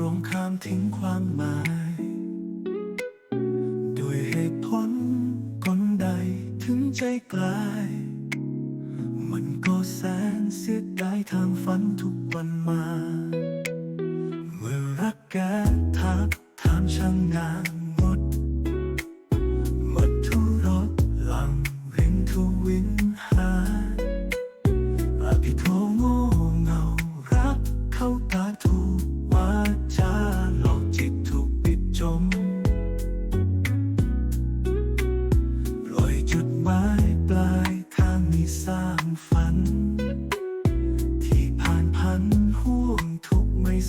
รงข้ามทิ้งความหมาย ด้วยเหตุผลคนใดถึงใจกลาย มันก็แสนเสียดายทางฝันทุกวันมา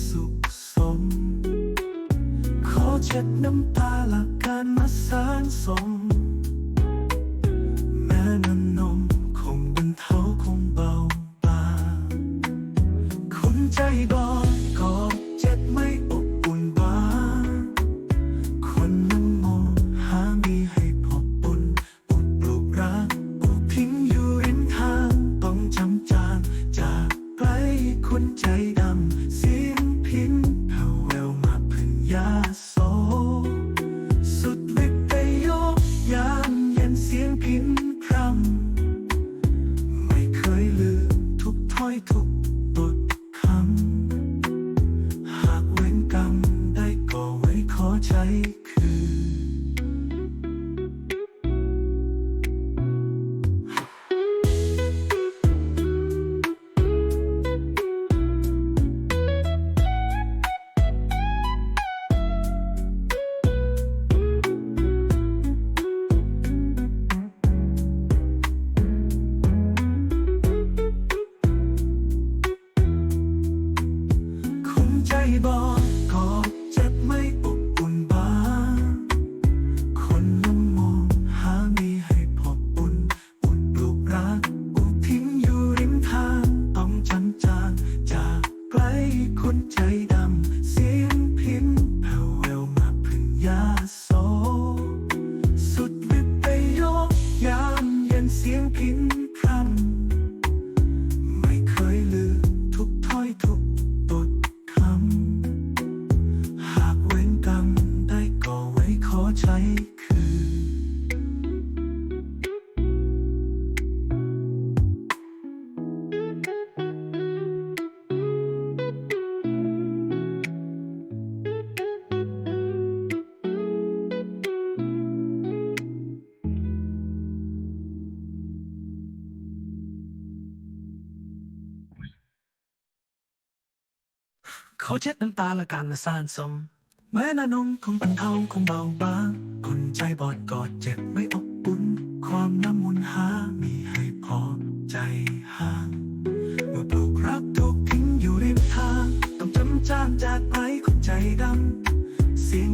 สุขสม ขอเช็ดน้ำตาหลักการมาสานสม ย็น บอกขอบเจ็บไม่อบอุ่นบางคนละมองหามีให้พบอุ่น อุ่นปลูกรักอุทิ้งอยู่ริมทาง ต้องจำจางจากไกลคนใจดำ ขาเช็ดน้ำตาและการละสานสม แม้นานมคงบรรเทาคงเบาบางคนใจบอดกอดเจ็บไม่อบอุ่นความน้ำมุนหามีให้พอใจห่างเมื่อปลูกรักถูกทิ้งอยู่ริมทาง ต้องจำจางจากไปคนใจดำเสียง